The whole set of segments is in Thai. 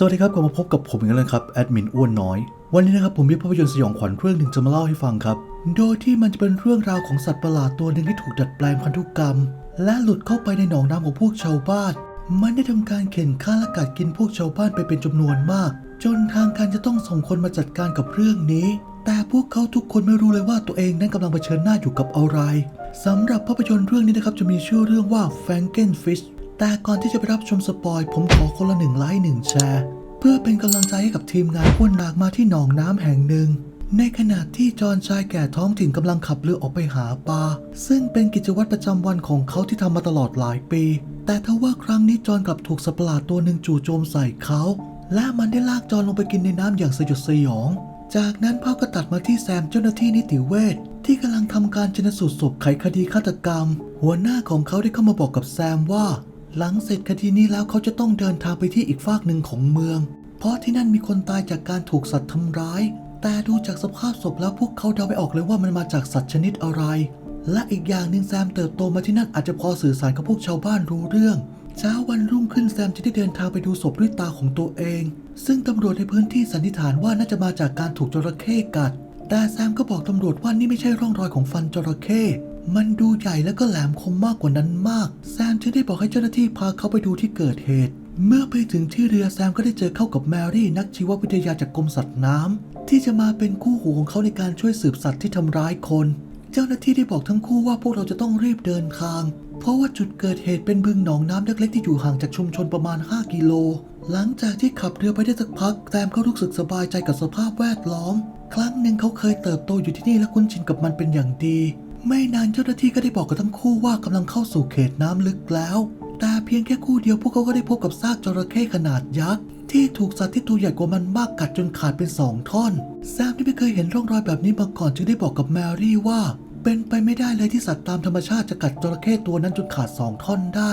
สวัสดีครับกลับมาพบกับผมอีกแล้วครับแอดมินอ้วนน้อย วันนี้นะครับผมมีภาพยนตร์สยองขวัญเรื่องหนึ่งจะมาเล่าให้ฟังครับ โดยที่มันจะเป็นเรื่องราวของสัตว์ประหลาดตัวหนึ่งที่ถูกดัดแปลงพันธุกรรม และหลุดเข้าไปในหนองน้ำของพวกชาวบ้าน มันได้ทำการเข็นฆ่าและกัดกินพวกชาวบ้านไปเป็นจำนวนมาก จนทางการจะต้องส่งคนมาจัดการกับเรื่องนี้ แต่พวกเขาทุกคนไม่รู้เลยว่าตัวเองนั้นกำลังเผชิญหน้าอยู่กับอะไรสำหรับภาพยนตร์เรื่องนี้นะครับจะมีชื่อเรื่องว่า Frankenfish แต่ก่อนที่จะไปรับชมสปอยผมขอคนละหนึ่งไลค์หนึ่งแชร์เพื่อเป็นกำลังใจให้กับทีมงานพ่นหนักมาที่หนองน้ำแห่งหนึ่ง ในขณะที่จอห์นชายแก่ท้องถิ่นกำลังขับเรือออกไปหาปลาซึ่งเป็นกิจวัตรประจำวันของเขาที่ทำมาตลอดหลายปี แต่ทว่าครั้งนี้จอห์นกลับถูกสัตว์ประหลาดตัวหนึ่งจู่โจมใส่เขา และมันได้ลากจอห์นลงไปกินในน้ำอย่างสยดสยอง จากนั้นภาพก็ตัดมาที่แซมเจ้าหน้าที่นิติเวชที่กำลังทำการชนสูตรศพไขคดีฆาตกรรม หัวหน้าของเขาได้เข้ามาบอกกับแซมว่า หลังเสร็จคดีนี้แล้วเขาจะต้องเดินทางไปที่อีกฝากหนึ่งของเมือง เพราะที่นั่นมีคนตายจากการถูกสัตว์ทำร้าย แต่ดูจากสภาพศพแล้วพวกเขาเดาไม่ออกเลยว่ามันมาจากสัตว์ชนิดอะไร และอีกอย่างหนึ่งแซมเติบโตมาที่นั่นอาจจะพอสื่อสารกับพวกชาวบ้านรู้เรื่อง เช้าวันรุ่งขึ้นแซมจะได้เดินทางไปดูศพด้วยตาของตัวเอง ซึ่งตำรวจในพื้นที่สันนิษฐานว่าน่าจะมาจากการถูกจระเข้กัด แต่แซมก็บอกตำรวจว่านี่ไม่ใช่ร่องรอยของฟันจระเข้ มันดูใหญ่แล้วก็แหลมคมมากกว่านั้นมาก แซมจึงได้บอกให้เจ้าหน้าที่พาเขาไปดูที่เกิดเหตุ เมื่อไปถึงที่เรือแซมก็ได้เจอเข้ากับแมรี่นักชีววิทยาจากกรมสัตว์น้ำที่จะมาเป็นคู่หูของเขาในการช่วยสืบสัตว์ที่ทำร้ายคน เจ้าหน้าที่ได้บอกทั้งคู่ว่าพวกเราจะต้องรีบเดินทาง เพราะว่าจุดเกิดเหตุเป็นบึงหนองน้ำเล็กๆที่อยู่ห่างจากชุมชนประมาณ 5 กิโล หลังจากที่ขับเรือไปได้สักพักแซมก็รู้สึกสบายใจกับสภาพแวดล้อม ครั้งหนึ่งเขาเคยเติบโตอยู่ที่นี่และคุ้นชินกับมันเป็นอย่างดี ไม่นานเจ้าหน้าที่ก็ได้บอกกับทั้งคู่ว่ากำลังเข้าสู่เขตน้ำลึกแล้ว แต่เพียงแค่คู่เดียวพวกเขาก็ได้พบกับซากจระเข้ขนาดยักษ์ที่ถูกสัตว์ที่ตัวใหญ่กว่ามันมากกัดจนขาดเป็นสองท่อนแซมที่ไม่เคยเห็นร่องรอยแบบนี้มาก่อนจึงได้บอกกับแมรี่ว่า เป็นไปไม่ได้เลยที่สัตว์ตามธรรมชาติจะกัดจระเข้ตัวนั้นจนขาดสองท่อนได้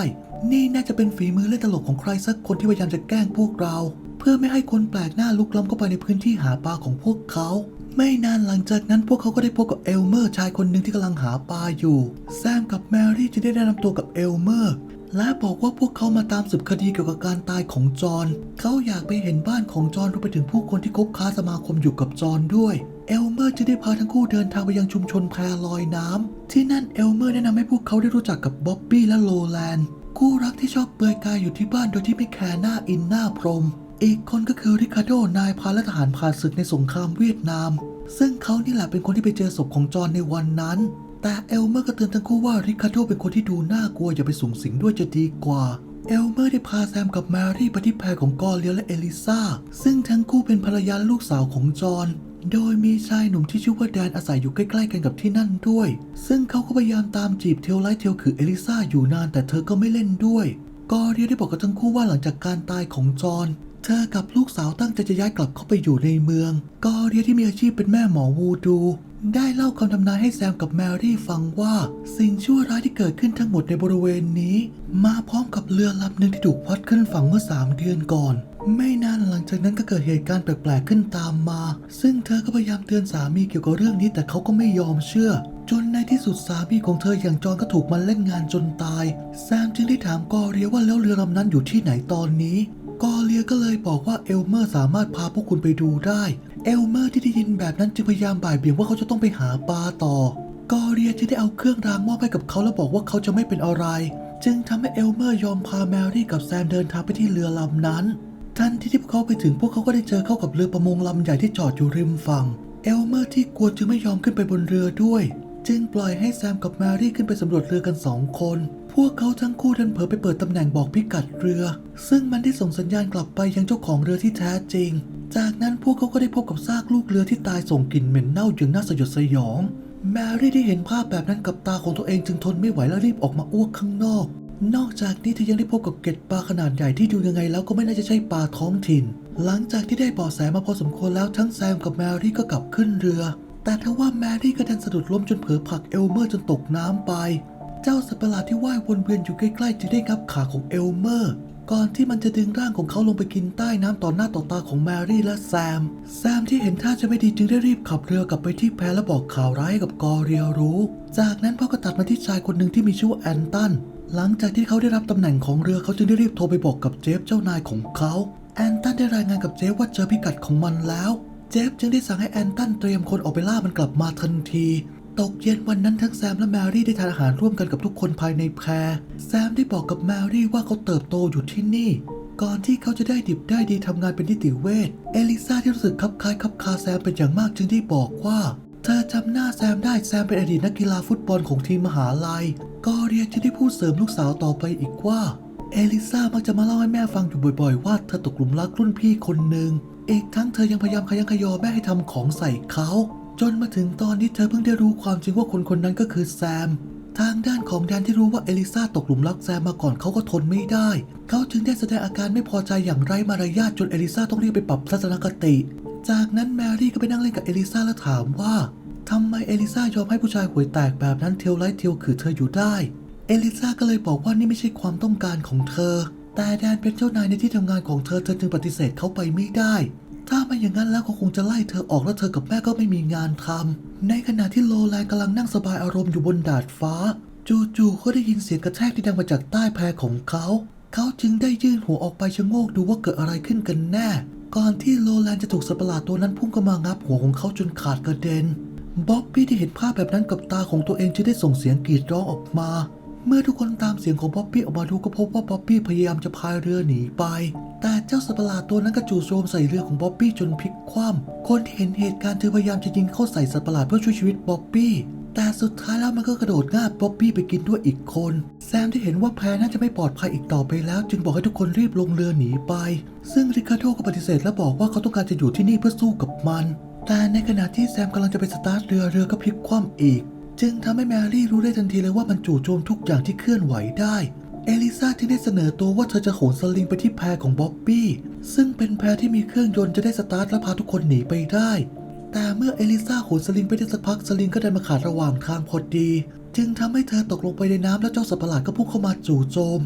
นี่น่าจะเป็นฝีมือเล่นตลกของใครสักคนที่พยายามจะแกล้งพวกเรา เพื่อไม่ให้คนแปลกหน้าลุกล้ำเข้าไปในพื้นที่หาปลาของพวกเขา ไม่นานหลังจากนั้นพวกเขาก็ได้พบกับเอลเมอร์ชายคนหนึ่งที่กำลังหาปลาอยู่ แซมกับแมรี่จึงได้แนะนำตัวกับเอลเมอร์และบอกว่าพวกเขามาตามสืบคดีเกี่ยวกับการตายของจอห์นเขาอยากไปเห็นบ้านของจอห์นรวมไปถึงผู้คนที่คบค้าสมาคมอยู่กับจอห์นด้วย เอลเมอร์จะได้พาทั้งคู่เดินทางไปยังชุมชนแพลอยน้ำที่นั่นเอลเมอร์แนะนำให้พวกเขาได้รู้จักกับบ๊อบบี้และโลแลนด์คู่รักที่ชอบเปลือยกายอยู่ที่บ้านโดยที่ไม่แคร์หน้าอินหน้าพรม อีกคนก็คือริคาโดนายพาและทหารผ่านศึกในสงครามเวียดนาม ซึ่งเขานี่แหละเป็นคนที่ไปเจอศพของจอห์นในวันนั้น แต่เอลเมอร์ก็เตือนทั้งคู่ว่าริคาโดเป็นคนที่ดูน่ากลัวอย่าไปสูงสิงด้วยจะดีกว่าเอลเมอร์ได้พาแซมกับแมรี่ไปที่แพรของกอเลียและเอลิซาซึ่งทั้งคู่เป็นภรรยาลูกสาวของจอห์นโดยมีชายหนุ่มที่ชื่อว่าแดนอาศัยอยู่ใกล้ๆกันกับที่นั่นด้วย ซึ่งเขาก็พยายามตามจีบเทลไลท์เทลคือเอลิซาอยู่นานแต่เธอก็ไม่เล่นด้วยกอเรียได้บอกกับทั้งคู่ว่าหลังจากการตายของจอห์น เธอกับลูกสาวตั้งใจจะย้ายกลับเข้าไปอยู่ในเมือง กอเรียที่มีอาชีพเป็นแม่หมอวูดู ได้เล่าคำทำนายให้แซมกับแมรี่ฟังว่า สิ่งชั่วร้ายที่เกิดขึ้นทั้งหมดในบริเวณนี้ มาพร้อมกับเรือลำหนึ่งที่ถูกพัดขึ้นฝั่งเมื่อสามเดือนก่อน ไม่นานหลังจากนั้นก็เกิดเหตุการณ์แปลกๆขึ้นตามมา ซึ่งเธอก็พยายามเตือนสามีเกี่ยวกับเรื่องนี้แต่เขาก็ไม่ยอมเชื่อจนในที่สุดสามีของเธออย่างจอนก็ถูกมันเล่นงานจนตาย แซมจึงได้ถามกอเรียว่าแล้วเรือลำนั้นอยู่ที่ไหนตอนนี้ ลียก็เลยบอกว่าเอลเมอร์สามารถพาพวกคุณไปดูได้ เอลเมอร์ที่ได้ยินแบบนั้นจึงพยายามบ่ายเบี่ยงว่าเขาจะต้องไปหาปลาต่อ กอเลียจึงได้เอาเครื่องรางมอบให้กับเขาแล้วบอกว่าเขาจะไม่เป็นอะไร จึงทำให้เอลเมอร์ยอมพาแมรี่กับแซมเดินทางไปที่เรือลำนั้น ทันทีที่พวกเขาไปถึงพวกเขาก็ได้เจอเข้ากับเรือประมงลำใหญ่ที่จอดอยู่ริมฝั่ง เอลเมอร์ที่กลัวจึงไม่ยอมขึ้นไปบนเรือด้วย จึงปล่อยให้แซมกับแมรี่ขึ้นไปสำรวจเรือกันสองคน พวกเขาทั้งคู่ดันเผลอไปเปิดตำแหน่งบอกพิกัดเรือ ซึ่งมันได้ส่งสัญญาณกลับไปยังเจ้าของเรือที่แท้จริง จากนั้นพวกเขาก็ได้พบกับซากลูกเรือที่ตายส่งกลิ่นเหม็นเน่าอย่างน่าสยดสยอง แมรี่ได้เห็นภาพแบบนั้นกับตาของตัวเองจึงทนไม่ไหวและรีบออกมาอ้วกข้างนอก นอกจากนี้เธอยังได้พบกับเกล็ดปลาขนาดใหญ่ที่ดูยังไงแล้วก็ไม่น่าจะใช่ปลาท้องถิ่น หลังจากที่ได้เบาะแสมาพอสมควรแล้วทั้งแซมกับแมรี่ก็กลับขึ้นเรือ แต่ทว่าแมรี่ก็ดันสะดุดล้มจนเผลอผลักเอลเมอร์จนตกน้ำไป เจ้าสัตว์ประหลาดที่ว่ายวนเวียนอยู่ใกล้ๆจึงได้งับขาของเอลเมอร์ ก่อนที่มันจะดึงร่างของเขาลงไปกินใต้น้ำต่อหน้าต่อตาของแมรี่และแซม แซมที่เห็นท่าจะไม่ดีจึงได้รีบขับเรือกลับไปที่แพและบอกข่าวร้ายให้กับกอเรียรู้ จากนั้นพ่อก็ตัดมาที่ชายคนหนึ่งที่มีชื่อว่าแอนตันหลังจากที่เขาได้รับตำแหน่งของเรือเขาจึงได้รีบโทรไปบอกกับเจฟเจ้านายของเขาแอนตันได้รายงานกับเจฟว่าเจอพิกัดของมันแล้ว เจฟจึงได้สั่งให้แอนตันเตรียมคนออกไปล่ามันกลับมาทันที ตกเย็นวันนั้นทั้งแซมและแมรี่ได้ทานอาหารร่วมกันกับทุกคนภายในแพร แซมได้บอกกับแมรี่ว่าเขาเติบโตอยู่ที่นี่ ก่อนที่เขาจะได้ดิบได้ดีทำงานเป็นนิติเวช เอลิซาที่รู้สึกคับคล้ายคับคาแซมเป็นอย่างมากจึงได้บอกว่า เธอจำหน้าแซมได้แซมเป็นอดีตนักกีฬาฟุตบอลของทีมมหาลัย ก็เรียนจึงได้พูดเสริมลูกสาวต่อไปอีกว่า เอลิซามักจะมาเล่าให้แม่ฟังอยู่บ่อย ๆ ว่าเธอตกหลุมรักรุ่นพี่คนหนึ่งอีกทั้งเธอยังพยายามขยันขยอแม่ให้ทำของใส่เขา จนมาถึงตอนนี้เธอเพิ่งได้รู้ความจริงว่าคนคนนั้นก็คือแซม ทางด้านของแดนที่รู้ว่าเอลิซาตกหลุมรักแซมมาก่อนเขาก็ทนไม่ได้ เขาจึงได้แสดงอาการไม่พอใจอย่างไร้มารยาทจนเอลิซาต้องรีบไปปรับทัศนคติ จากนั้นแมรี่ก็ไปนั่งเล่นกับเอลิซาแล้วถามว่าทำไมเอลิซายอมให้ผู้ชายห่วยแตกแบบนั้นเทลไลท์เทลคือเธออยู่ได้ เอลิซาก็เลยบอกว่านี่ไม่ใช่ความต้องการของเธอ แต่แดนเป็นเจ้านายในที่ทำงานของเธอเธอจึงปฏิเสธเขาไปไม่ได้ ถ้าไม่อย่างนั้นแล้วเขาคงจะไล่เธอออกแล้วเธอกับแม่ก็ไม่มีงานทำในขณะที่โลแลนกำลังนั่งสบายอารมณ์อยู่บนดาดฟ้า จู่ๆเขาได้ยินเสียงกระแทกที่ดังมาจากใต้แพของเขา เขาจึงได้ยื่นหัวออกไปชะโงกดูว่าเกิดอะไรขึ้นกันแน่ ก่อนที่โลแลนจะถูกสัตว์ประหลาดตัวนั้นพุ่งเข้ามางับหัวของเขาจนขาดกระเด็นบ๊อบบี้ที่เห็นภาพแบบนั้นกับตาของตัวเองจึงได้ส่งเสียงกรีดร้องออกมา เมื่อทุกคนตามเสียงของบ๊อบบี้ออกมาดูก็พบว่าบ๊อบบี้พยายามจะพายเรือหนีไป แต่เจ้าสัตว์ประหลาดตัวนั้นก็จู่โจมใส่เรือของบ๊อบบี้จนพลิกคว่ำคนที่เห็นเหตุการณ์จึงพยายามจะยิงเข้าใส่สัตว์ประหลาดเพื่อช่วยชีวิตบ๊อบบี้แต่สุดท้ายแล้วมันก็กระโดดงาบบ๊อบบี้ไปกินด้วยอีกคน แซมที่เห็นว่าแพรน่าจะไม่ปลอดภัยอีกต่อไปแล้ว จึงบอกให้ทุกคนรีบลงเรือหนีไป ซึ่งริคาโดก็ปฏิเสธและบอกว่าเขาต้องการจะอยู่ที่นี่เพื่อสู้กับมัน แต่ในขณะที่แซมกำลังจะไปสตาร์ทเรือเรือก็พลิกคว่ำอีก จึงทำให้แมรี่รู้ได้ทันทีเลยว่ามันจู่โจมทุกอย่างที่เคลื่อนไหวได้ เอลิซาจึงได้เสนอตัวว่าเธอจะโหนสลิงไปที่แพของบ๊อบบี้ ซึ่งเป็นแพที่มีเครื่องยนต์จะได้สตาร์ทและพาทุกคนหนีไปได้ แต่เมื่อเอลิซาโหนสลิงไปได้สักพักสลิงก็ได้มาขาดระหว่างทางพอดี จึงทำให้เธอตกลงไปในน้ำแล้วเจ้าสัตว์ประหลาดก็พุ่งเข้ามาจู่โจม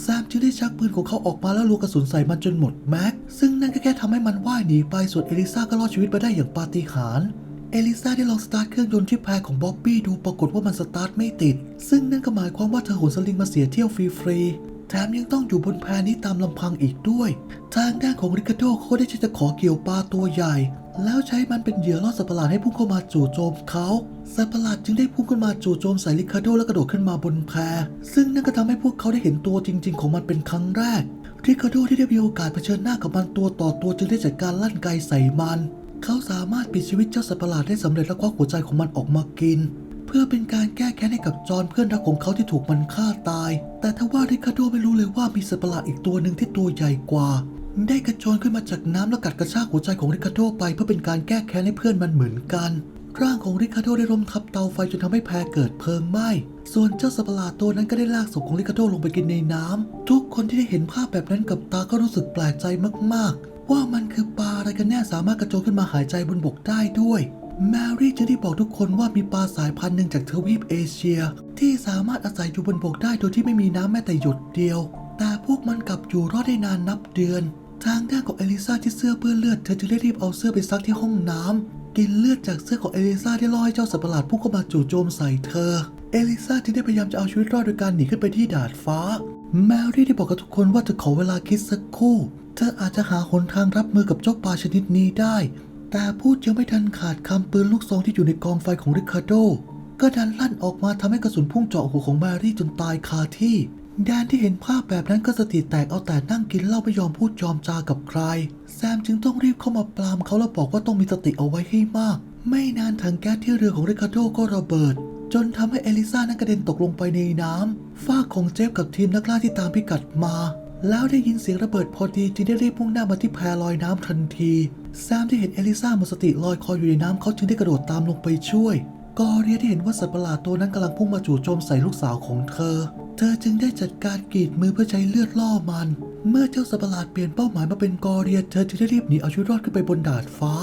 แซมจึงได้ชักปืนของเขาออกมาแล้วลูกกระสุนใส่มันจนหมดแม็ก ซึ่งนั่นก็แค่ทำให้มันว่ายหนีไปส่วนเอลิซาก็รอดชีวิตมาได้อย่างปาฏิหาริย์ เอลิซาได้ลองสตาร์ทเครื่องยนต์ที่แพรของบ๊อบบี้ดูปรากฏว่ามันสตาร์ทไม่ติด ซึ่งนั่นก็หมายความว่าเธอหนสลิงมาเสียเที่ยวฟรีๆ แถมยังต้องอยู่บนแพนี้ตามลำพังอีกด้วย ทางด้านของริคาโดเขาได้จะขอเกี่ยวปลาตัวใหญ่ แล้วใช้มันเป็นเหยื่อล่อสัตว์ประหลาดให้พุ่งเข้ามาจู่โจมเขาสัตว์ประหลาดจึงได้พุ่งขึ้นมาจู่โจมใส่ริคาโดและกระโดดขึ้นมาบนแพ ซึ่งนั่นก็ทำให้พวกเขาได้เห็นตัวจริง ๆ ของมันเป็นครั้งแรกริคาโดที่ได้มีโอกาสเผชิญหน้ากับมันตัวต่อตัวจึงได้จัดการลั่นไกใส่มัน เขาสามารถปิดชีวิตเจ้าสัตว์ประหลาดได้สำเร็จและควักหัวใจของมันออกมากิน เพื่อเป็นการแก้แค้นให้กับจอห์นเพื่อนรักของเขาที่ถูกมันฆ่าตาย แต่ทว่าริคาโดไม่รู้เลยว่ามีสัตว์ประหลาดอีกตัวหนึ่งที่ตัวใหญ่กว่า ได้กระโจนขึ้นมาจากน้ำแล้วกัดกระชากหัวใจของริคาโดไปเพื่อเป็นการแก้แค้นให้เพื่อนมันเหมือนกันร่างของริคาโดได้ล้มทับเตาไฟจนทำให้แพรเกิดเพลิงไหม้ ส่วนเจ้าสัตว์ประหลาดตัวนั้นก็ได้ลากศพของริคาโดลงไปกินในน้ำทุกคนที่ได้เห็นภาพแบบนั้นกับตาก็รู้สึกแปลกใจมากๆ ว่ามันคือปลาอะไรกันแน่สามารถกระโจนขึ้นมาหายใจบนบกได้ด้วย แมรี่จึงได้บอกทุกคนว่ามีปลาสายพันธุ์หนึ่งจากทวีปเอเชีย ที่สามารถอาศัยอยู่บนบกได้โดยที่ไม่มีน้ำแม้แต่หยดเดียว แต่พวกมันกลับอยู่รอดได้นานนับเดือน ทางด้านของเอลิซาที่เสื้อเปื้อนเลือดเธอจึงได้รีบเอาเสื้อไปซักที่ห้องน้ำกินเลือดจากเสื้อของเอลิซาที่ล่อให้เจ้าสัตว์ประหลาดพุ่งเข้ามาจู่โจมใส่เธอ เอลิซาจึงได้พยายามจะเอาชีวิตรอดโดยการหนีขึ้นไปที่ดาดฟ้า แมรี่ได้บอกกับทุกคนว่าเธอขอเวลาคิดสักครู่ เธออาจจะหาหนทางรับมือกับเจ้าปลาชนิดนี้ได้ แต่พูดยังไม่ทันขาดคำปืนลูกซองที่อยู่ในกองไฟของริคาร์โด ก็ดันลั่นออกมาทำให้กระสุนพุ่งเจาะหัวของแมรี่จนตายคาที่ แดนที่เห็นภาพแบบนั้นก็สติแตกเอาแต่นั่งกินเหล้าไม่ยอมพูดยอมจากับใคร แซมจึงต้องรีบเข้ามาปรามเขาแล้วบอกว่าต้องมีสติเอาไว้ให้มาก ไม่นานถังแก๊สที่เรือของริคาร์โดก็ระเบิดจนทำให้เอลิซานั้นกระเด็นตกลงไปในน้ำฝ้าของเจฟกับทีมนักล่าที่ตามพิกัดมา แล้วได้ยินเสียงระเบิดพอดีจึงได้รีบพุ่งหน้ามาที่แพลอยน้ำทันทีแซมที่เห็นเอลิซาหมดสติลอยคออยู่ในน้ำเขาจึงได้กระโดดตามลงไปช่วยกอเรียที่เห็นว่าสัตว์ประหลาดตัวนั้นกำลังพุ่งมาจู่โจมใส่ลูกสาวของเธอ เธอจึงได้จัดการกรีดมือเพื่อใช้เลือดล่อมัน เมื่อเจ้าสัตว์ประหลาดเปลี่ยนเป้าหมายมาเป็นกอเรียเธอจึงได้รีบหนีเอาชีวิตรอดขึ้นไปบนดาดฟ้า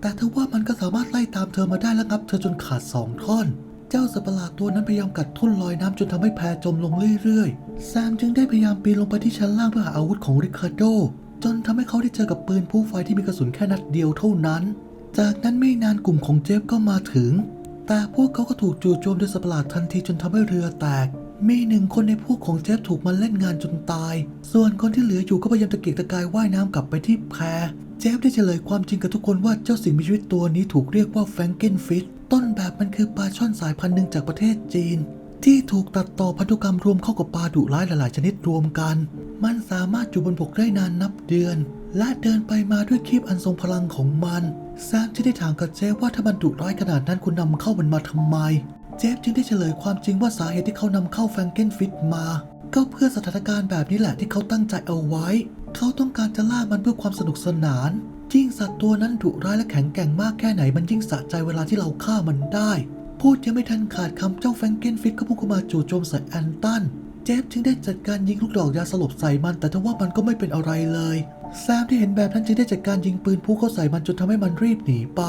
แต่ทว่ามันก็สามารถไล่ตามเธอมาได้และงับเธอจนขาดสองท่อน เจ้าสัตว์ประหลาดตัวนั้นพยายามกัดทุ่นลอยน้ำจนทำให้แพจมลงเรื่อยๆ แซมจึงได้พยายามปีนลงไปที่ชั้นล่างเพื่อหาอาวุธของริคาร์โด จนทำให้เขาได้เจอกับปืนผู้ไฟที่มีกระสุนแค่นัดเดียวเท่านั้น จากนั้นไม่นานกลุ่มของเจฟก็มาถึง แต่พวกเขาก็ถูกจู่โจมด้วยสัตว์ประหลาดทันทีจนทำให้เรือแตก มีหนึ่งคนในพวกของเจฟถูกมันเล่นงานจนตาย ส่วนคนที่เหลืออยู่ก็พยายามตะเกียกตะกายว่ายน้ำกลับไปที่แพ เจฟได้เฉลยความจริงกับทุกคนว่าเจ้าสิ่งมีชีวิตตัวนี้ถูกเรียกว่าแฟรงเกนฟิช ต้นแบบมันคือปลาช่อนสายพันธุ์หนึ่งจากประเทศจีน ที่ถูกตัดต่อพันธุกรรมรวมเข้ากับปลาดุร้ายหลายๆ ชนิดรวมกัน มันสามารถอยู่บนบกได้นานนับเดือน และเดินไปมาด้วยคีบอันทรงพลังของมันแซมที่ได้ถามกับเจฟว่าถ้ามันดุร้ายขนาดนั้นคุณนำเข้ามันมาทำไม เจฟจึงได้เฉลยความจริงว่าสาเหตุที่เขานำเข้าแฟรงเกนฟิตมา ก็เพื่อสถานการณ์แบบนี้แหละที่เขาตั้งใจเอาไว้ เขาต้องการจะล่ามันเพื่อความสนุกสนาน ยิ่งสัตว์ตัวนั้นดุร้ายและแข็งแกร่งมากแค่ไหนมันยิ่งสะใจเวลาที่เราฆ่ามันได้ พูดยังไม่ทันขาดคำเจ้าแฟรงเกนฟิตก็พุ่งเข้ามาจู่โจมใส่แอนตันเจฟจึงได้จัดการยิงลูกดอกยาสลบใส่มัน แต่ทว่ามันก็ไม่เป็นอะไรเลยแซมที่เห็นแบบนั้นจึงได้จัดการยิงปืนพุ่งเข้าใส่มันจนทำให้มันรีบหนีไป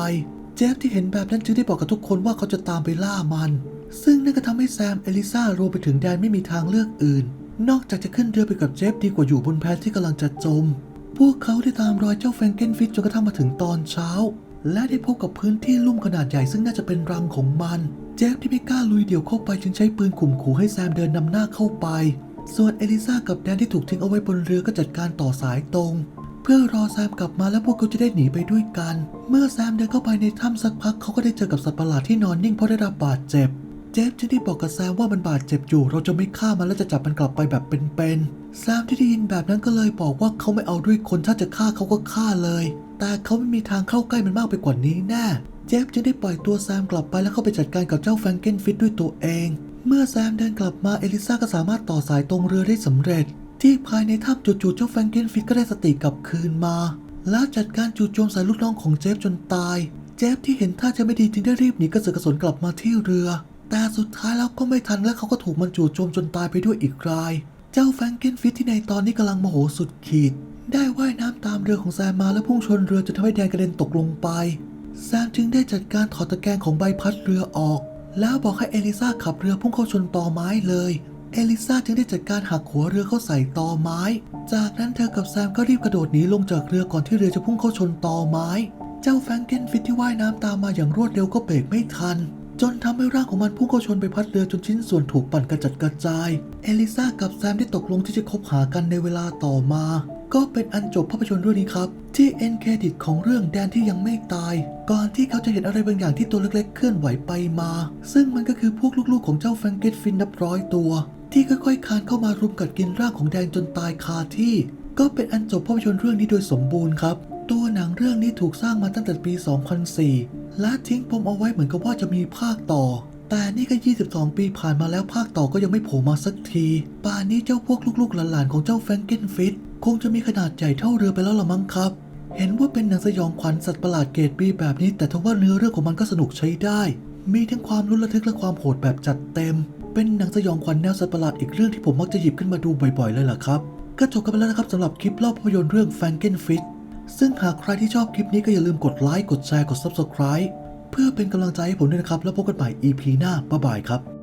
เจฟที่เห็นแบบนั้นจึงได้บอกกับทุกคนว่าเขาจะตามไปล่ามัน ซึ่งนั่นก็ทำให้แซมเอลิซารวมไปถึงแดนไม่มีทางเลือกอื่น นอกจากจะขึ้นเรือไปกับเจฟดีกว่าอยู่บนแพที่กำลังจะจม พวกเขาได้ตามรอยเจ้าแฟรงเกนฟิชจนกระทั่งมาถึงตอนเช้า และได้พบกับพื้นที่ลุ่มขนาดใหญ่ซึ่งน่าจะเป็นรังของมัน เจฟที่ไม่กล้าลุยเดี่ยวเข้าไปจึงใช้ปืนข่มขู่ให้แซมเดินนำหน้าเข้าไป ส่วนเอลิซากับแดนที่ถูกทิ้งเอาไว้บนเรือก็จัดการต่อสายตรง เพื่อรอแซมกลับมาแล้วพวกเขาจะได้หนีไปด้วยกัน เมื่อแซมเดินเข้าไปในถ้ำสักพักเขาก็ได้เจอกับสัตว์ประหลาดที่นอนนิ่งเพราะได้รับบาดเจ็บ เจฟจึงได้บอกกับแซมว่ามันบาดเจ็บอยู่ เราจะไม่ฆ่ามันและจะจับมันกลับไปแบบเป็นๆ แซมที่ได้ยินแบบนั้นก็เลยบอกว่าเขาไม่เอาด้วยคนถ้าจะฆ่าเขาก็ฆ่าเลย แต่เขาไม่มีทางเข้าใกล้มันมากไปกว่านี้แน่ เจฟจึงได้ปล่อยตัวแซมกลับไปแล้วเข้าไปจัดการกับเจ้าแฟรงเกนฟิตด้วยตัวเอง เมื่อแซมเดินกลับมาเอลิซาก็สามารถต่อสายตรงเรือได้สำเร็จ ที่ภายในถ้ำจู่ๆเจ้าแฟรงเกนฟิตก็ได้สติกลับคืนมา แล้วจัดการจู่โจมใส่ลูกน้องของเจฟจนตาย เจฟที่เห็นท่าจะไม่ดีจึงได้รีบหนีกระเสือกกระสนกลับมาที่เรือ แต่สุดท้ายแล้วก็ไม่ทันและเขาก็ถูกมันจู่โจมจนตายไปด้วยอีกราย เจ้าแฟรงเกนฟิตที่ในตอนนี้กำลังโมโหสุดขีด ได้ว่ายน้ำตามเรือของแซมมาและพุ่งชนเรือจนทำให้แดนกระเด็นตกลงไปแซมจึงได้จัดการถอดตะแกรงของใบพัดเรือออก แล้วบอกให้เอลิซาขับเรือพุ่งเข้าชนตอไม้เลย เอลิซาจึงได้จัดการหักหัวเรือเข้าใส่ตอไม้ จากนั้นเธอกับแซมก็รีบกระโดดหนีลงจากเรือก่อนที่เรือจะพุ่งเข้าชนตอไม้ เจ้าแฟรงเกนฟิตที่ว่ายน้ำตามมาอย่างรวดเร็วก็เบรกไม่ทัน จนทำให้ร่างของมันพุ่งเข้าชนไปพัดเรือจนชิ้นส่วนถูกปั่นกระจัดกระจาย เอลิซากับแซมได้ตกลงที่จะคบหากันในเวลาต่อมา ก็เป็นอันจบภาพยนตร์เรื่องนี้ครับ ที่เอ็นเครดิตของเรื่องแดนที่ยังไม่ตาย ก่อนที่เขาจะเห็นอะไรบางอย่างที่ตัวเล็กๆ เคลื่อนไหวไปมา ซึ่งมันก็คือพวกลูกๆของเจ้าแฟรงเกตฟินนับร้อยตัว ที่ค่อยๆคานเข้ามารุมกัดกินร่างของแดนจนตายคาที่ ก็เป็นอันจบภาพยนตร์เรื่องนี้โดยสมบูรณ์ครับ ตัวหนังเรื่องนี้ถูกสร้างมาตั้งแต่ปี 2004 และทิ้งปมเอาไว้เหมือนกับว่าจะมีภาคต่อ แต่นี่ก็ 22 ปีผ่านมาแล้วภาคต่อก็ยังไม่โผล่มาสักที ป่านนี้เจ้าพวกลูกๆหลานๆของเจ้าแฟรงเกนฟิตคงจะมีขนาดใหญ่เท่าเรือไปแล้วละมั้งครับ เห็นว่าเป็นหนังสยองขวัญสัตว์ประหลาดเกรดบีแบบนี้ แต่ทว่าเนื้อเรื่องของมันก็สนุกใช้ได้ มีทั้งความลุ้นระทึกและความโหดแบบจัดเต็ม เป็นหนังสยองขวัญแนวสัตว์ประหลาดอีกเรื่องที่ผมมักจะหยิบขึ้นมาดูบ่อยๆเลยล่ะครับ ก็จบกันไปแล้วนะครับสำหรับคลิปเล่าภาพยนตร์เรื่องแฟรงเกนฟิตซึ่งหากใครที่ชอบคลิปนี้ก็อย่าลืมกดไลค์ กดแชร์ กด Subscribe เพื่อเป็นกำลังใจให้ผมด้วยนะครับ แล้วพบกันใหม่ EP หน้าบ๊ายบายครับ